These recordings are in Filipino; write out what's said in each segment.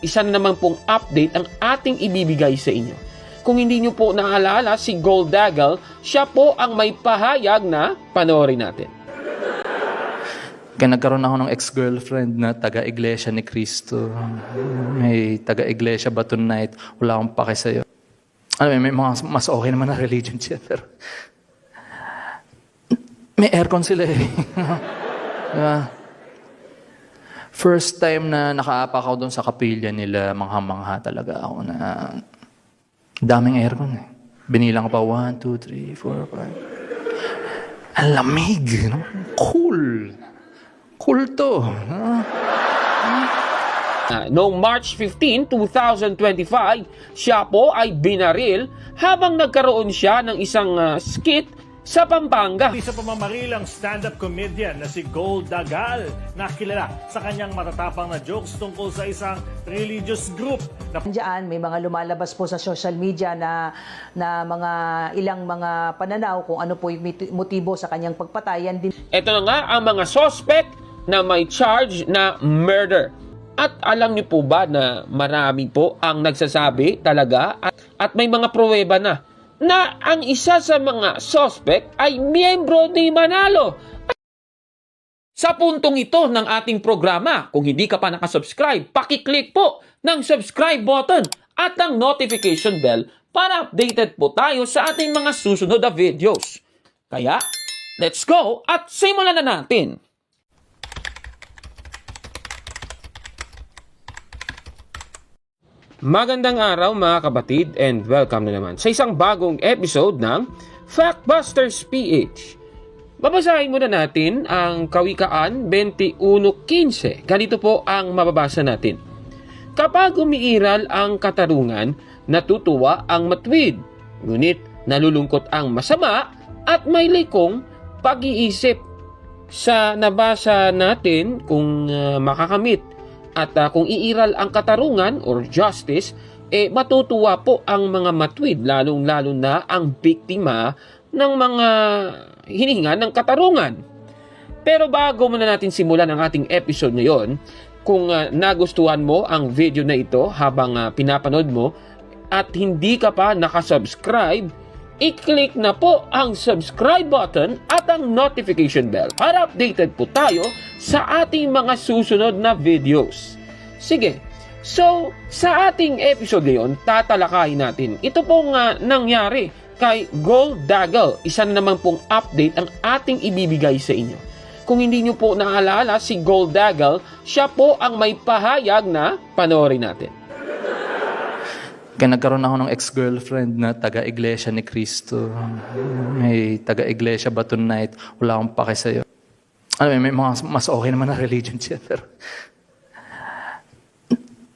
isa na naman pong update ang ating ibibigay sa inyo. Kung hindi nyo po naalala, si Gold Daggle, siya po ang may pahayag na panoorin natin. Kaya nagkaroon ako ng ex-girlfriend na taga-iglesia ni Cristo. May taga-iglesia ba tonight? Wala akong pake sa'yo. Alam mo, may mga mas okay naman na religion siya. Pero may aircon sila eh. Diba? First time na nakaapak ako doon sa kapilya nila, mangha-mangha talaga ako na daming aircon eh. Binilang ko pa, 1, 2, 3, 4, 5. Ang lamig, no? Cool. Cool to. Ah. Ah, noong March 15, 2025, siya po ay binaril habang nagkaroon siya ng isang ah, skit sa Pampanga. Isa pamamarilang stand-up comedian na si Gold Dagal na kilala sa kanyang matatapang na jokes tungkol sa isang religious group na Diyan, may mga lumalabas po sa social media na na mga ilang mga pananaw kung ano po yung motibo sa kanyang pagpatayan din Ito na nga ang mga suspect na may charge na murder. At alam niyo po ba na marami po ang nagsasabi talaga at, at may mga pruweba na na ang isa sa mga suspect ay miyembro ni Manalo. Sa puntong ito ng ating programa, kung hindi ka pa nakasubscribe, pakiclick po ng subscribe button at ang notification bell para updated po tayo sa ating mga susunod na videos. Kaya, let's go at simulan na natin! Magandang araw mga kabatid and welcome na naman sa isang bagong episode ng Factbusters PH. Babasahin muna natin ang Kawikaan 21.15. Ganito po ang mababasa natin. Kapag umiiral ang katarungan, natutuwa ang matwid. Ngunit nalulungkot ang masama at may likong pag-iisip. Sa nabasa natin kung uh, makakamit at uh, kung iiral ang katarungan or justice, eh matutuwa po ang mga matwid, lalong-lalo na ang biktima ng mga hinihinga ng katarungan. Pero bago muna natin simulan ang ating episode ngayon, kung uh, nagustuhan mo ang video na ito habang uh, pinapanood mo at hindi ka pa nakasubscribe, i-click na po ang subscribe button at ang notification bell para updated po tayo sa ating mga susunod na videos. Sige, so sa ating episode ngayon, tatalakayin natin ito pong uh, nangyari kay Gold Daggle. Isa na naman pong update ang ating ibibigay sa inyo. Kung hindi nyo po naalala, si Gold Daggle, siya po ang may pahayag na panoorin natin. Kaya nagkaroon ako ng ex-girlfriend na taga-iglesia ni Cristo. May taga-iglesia ba tonight? Wala akong pake sa'yo. Alam mo, may mga mas okay naman na religion siya. Pero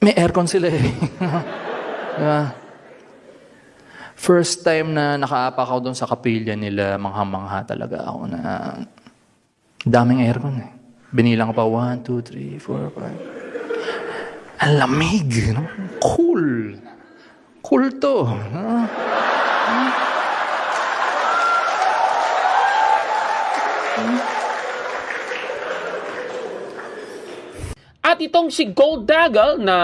may aircon sila eh. Diba? First time na nakaapak ako doon sa kapilya nila, mangha-mangha talaga ako na daming aircon eh. Binilang ko pa, 1, 2, 3, 4, 5. Ang lamig, no? Cool. Cool to. Ah. At itong si Gold Daggle na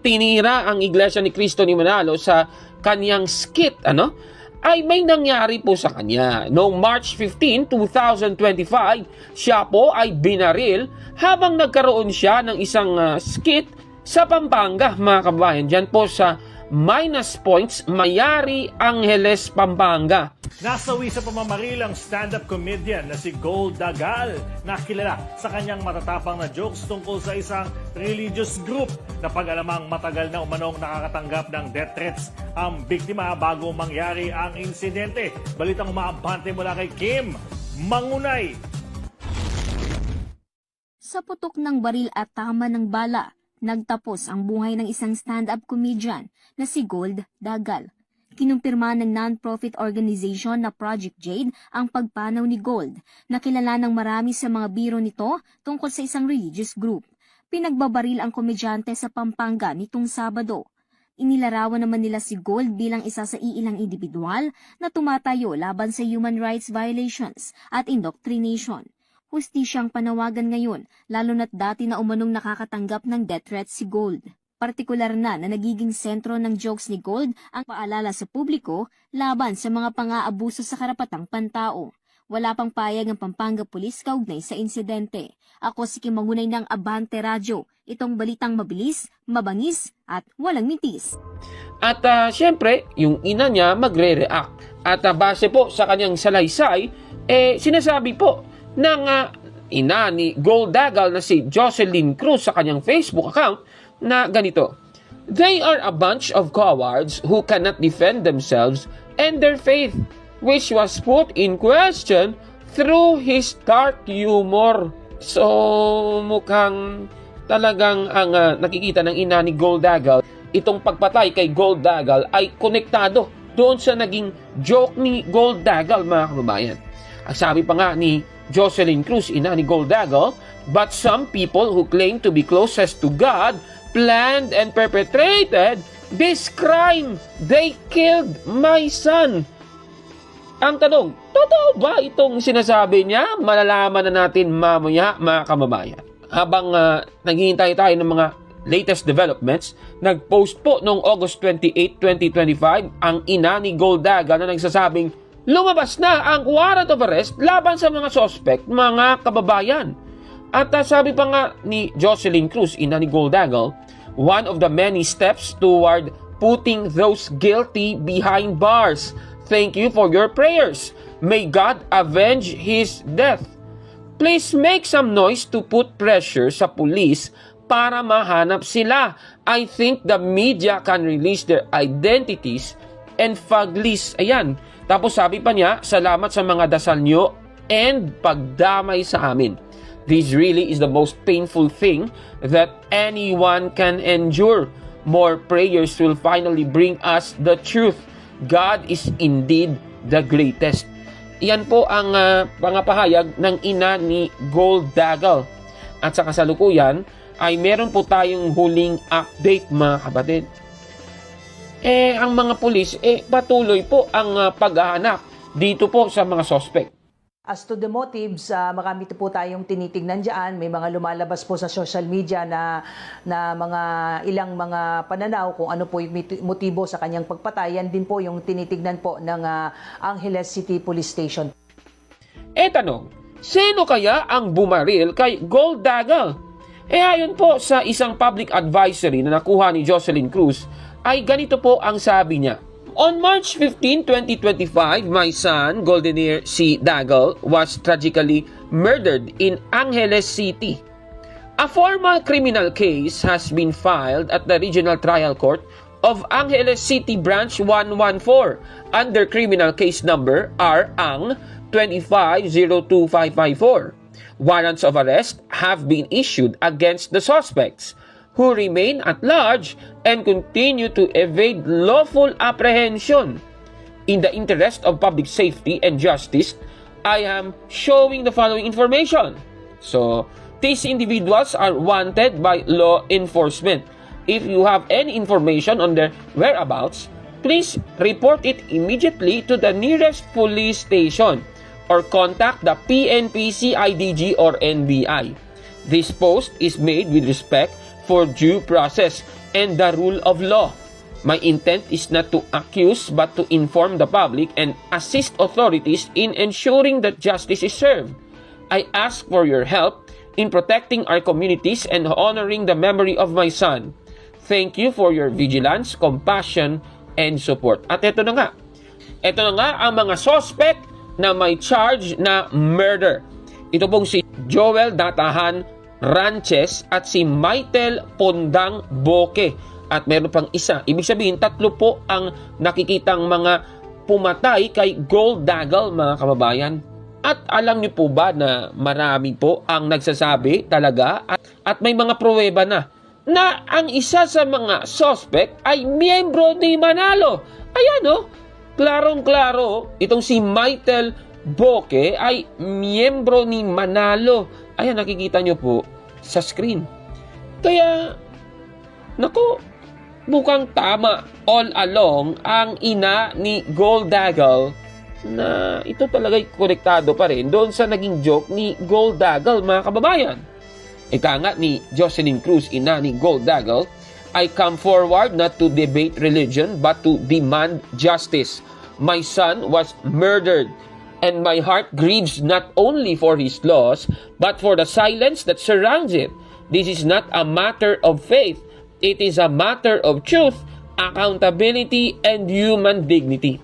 tinira ang Iglesia ni Cristo ni Manalo sa kanyang skit, ano? ay may nangyari po sa kanya. Noong March 15, 2025, siya po ay binaril habang nagkaroon siya ng isang ah, skit sa Pampanga, mga kabayan. Diyan po sa Minus Points, Mayari Angeles, Pampanga. nasawi sa pamamarilang stand-up comedian na si Gold Dagal na kilala sa kanyang matatapang na jokes tungkol sa isang religious group na pag-alamang matagal na umanong nakakatanggap ng death threats ang biktima bago mangyari ang insidente. Balitang umaabante mula kay Kim Mangunay. Sa putok ng baril at tama ng bala, nagtapos ang buhay ng isang stand-up comedian na si Gold Dagal. Kinumpirma ng non-profit organization na Project Jade ang pagpanaw ni Gold na kilala ng marami sa mga biro nito tungkol sa isang religious group. Pinagbabaril ang komedyante sa Pampanga nitong Sabado. Inilarawan naman nila si Gold bilang isa sa iilang individual na tumatayo laban sa human rights violations at indoctrination. Hustisyang panawagan ngayon, lalo na't dati na umanong nakakatanggap ng death threats si Gold. Partikular na na nagiging sentro ng jokes ni Gold ang paalala sa publiko laban sa mga pang-aabuso sa karapatang pantao. Wala pang payag ang Pampanga Police kaugnay sa insidente. Ako si Kimangunay ng Abante Radio. Itong balitang mabilis, mabangis at walang mitis. At ah, syempre, yung ina niya magre-react. At ah, base po sa kanyang salaysay, eh sinasabi po ng ah, ina ni Gold Dagal na si Jocelyn Cruz sa kanyang Facebook account na ganito. They are a bunch of cowards who cannot defend themselves and their faith, which was put in question through his dark humor. So, mukhang talagang ang ah, nakikita ng ina ni Gold Dagal, itong pagpatay kay Gold Dagal ay konektado doon sa naging joke ni Gold Dagal, mga kababayan. Ang sabi pa nga ni Jocelyn Cruz, ina ni Gold Dagal, but some people who claim to be closest to God planned and perpetrated this crime. They killed my son. Ang tanong, totoo ba itong sinasabi niya? Malalaman na natin mamaya mga kababayan. Habang uh, naghihintay tayo ng mga latest developments, nag-post po noong August 28, 2025 ang ina ni Goldaga na nagsasabing lumabas na ang warrant of arrest laban sa mga suspect, mga kababayan. At uh, sabi pa nga ni Jocelyn Cruz, ina ni Goldagal, one of the many steps toward putting those guilty behind bars. Thank you for your prayers. May God avenge his death. Please make some noise to put pressure sa police para mahanap sila. I think the media can release their identities and fag list. Ayan. Tapos sabi pa niya, salamat sa mga dasal nyo and pagdamay sa amin. This really is the most painful thing that anyone can endure. More prayers will finally bring us the truth. God is indeed the greatest. Iyan po ang uh, pangapahayag ng ina ni Gold Dagal. At sa kasalukuyan ay meron po tayong huling update mga kapatid. Eh, ang mga pulis, eh, patuloy po ang uh, paghahanap dito po sa mga suspect. As to the motives, uh, marami po tayong tinitignan dyan. May mga lumalabas po sa social media na, na mga ilang mga pananaw kung ano po yung motibo sa kanyang pagpatay. Yan din po yung tinitignan po ng uh, Angeles City Police Station. E tanong, sino kaya ang bumaril kay Gold Dagal? Eh ayon po sa isang public advisory na nakuha ni Jocelyn Cruz, ay ganito po ang sabi niya. On March 15, 2025, my son, Goldeneer C. Dagal, was tragically murdered in Angeles City. A formal criminal case has been filed at the Regional Trial Court of Angeles City Branch 114 under criminal case number R-ANG 2502554. Warrants of arrest have been issued against the suspects who remain at large and continue to evade lawful apprehension. In the interest of public safety and justice, I am showing the following information. So, these individuals are wanted by law enforcement. If you have any information on their whereabouts, please report it immediately to the nearest police station or contact the PNPC IDG or NBI. This post is made with respect for due process and the rule of law. My intent is not to accuse but to inform the public and assist authorities in ensuring that justice is served. I ask for your help in protecting our communities and honoring the memory of my son. Thank you for your vigilance, compassion, and support. At ito na nga. Ito na nga ang mga suspect na may charge na murder. Ito pong si Joel Datahan Ranches at si Maitel Pondang Boke. At meron pang isa. Ibig sabihin, tatlo po ang nakikitang mga pumatay kay Gold Dagal, mga kababayan. At alam niyo po ba na marami po ang nagsasabi talaga at, at may mga pruweba na na ang isa sa mga suspect ay miyembro ni Manalo. Ayan oh, klarong-klaro, itong si Maitel Boke ay miyembro ni Manalo. Ayan, nakikita nyo po sa screen. Kaya, nako, mukhang tama all along ang ina ni Gold Dagal na ito talaga'y konektado pa rin doon sa naging joke ni Gold Dagal, mga kababayan. Ika nga ni Jocelyn Cruz, ina ni Gold Dagal, I come forward not to debate religion but to demand justice. My son was murdered and my heart grieves not only for his loss but for the silence that surrounds it. This is not a matter of faith. It is a matter of truth, accountability, and human dignity.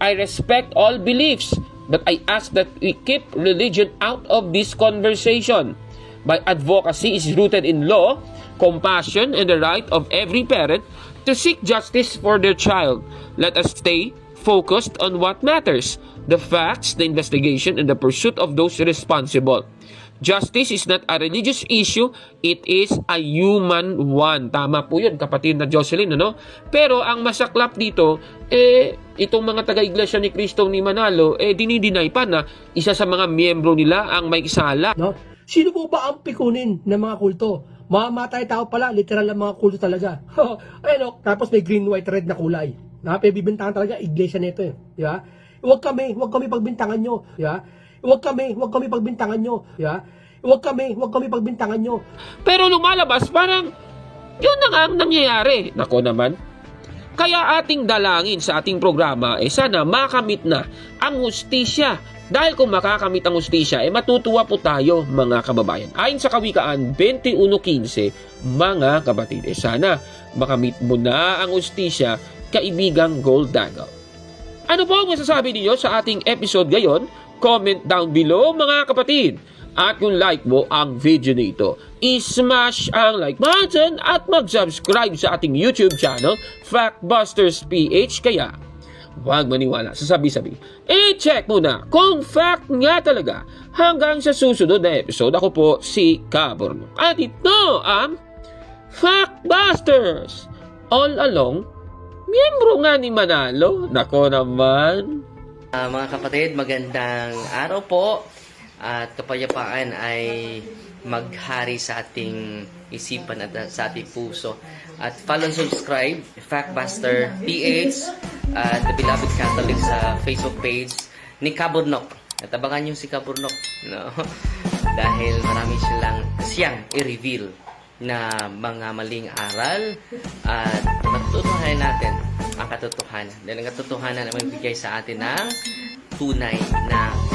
I respect all beliefs, but I ask that we keep religion out of this conversation. My advocacy is rooted in law, compassion, and the right of every parent to seek justice for their child. Let us stay focused on what matters the facts, the investigation, and the pursuit of those responsible. Justice is not a religious issue, it is a human one. Tama po yun, kapatid na Jocelyn, ano? Pero ang masaklap dito, eh, itong mga taga-iglesia ni Cristo ni Manalo, eh, dinideny pa na isa sa mga miyembro nila ang may sala. No? Sino po ba ang pikunin ng mga kulto? Mamamatay tao pala, literal ang mga kulto talaga. Ayun, oh, tapos may green, white, red na kulay. Na, bibintangan talaga, iglesia nito eh. Di ba? Huwag kami, huwag kami pagbintangan nyo. Ba? Huwag kami, huwag kami pagbintangan nyo. Ba? Huwag kami, huwag kami pagbintangan nyo. Pero lumalabas, parang yun na nga ang nangyayari. Nako naman. Kaya ating dalangin sa ating programa, eh sana makamit na ang hustisya. Dahil kung makakamit ang hustisya, eh matutuwa po tayo mga kababayan. Ayon sa Kawikaan 21.15, mga kapatid, eh sana makamit mo na ang hustisya, kaibigang Gold Dagal. Ano po ang masasabi ninyo sa ating episode ngayon? Comment down below mga kapatid. At kung like mo ang video nito, i-smash ang like button at mag-subscribe sa ating YouTube channel, Factbusters PH. Kaya, huwag maniwala sa sabi-sabi. I-check muna kung fact nga talaga. Hanggang sa susunod na episode, ako po si Caborno. At ito ang Factbusters! All along, miyembro nga ni Manalo. Nako naman. Ah, mga kapatid, magandang araw po at kapayapaan ay maghari sa ating isipan at sa ating puso. At follow and subscribe, Factbuster PH at The Beloved Catholic sa Facebook page ni Kaburnok. At abangan niyo si Kaburnok. No? Dahil marami silang siyang i-reveal na mga maling aral at matutunan natin ang katotohanan. Dahil ang katotohanan ay magbigay sa atin ng tunay na.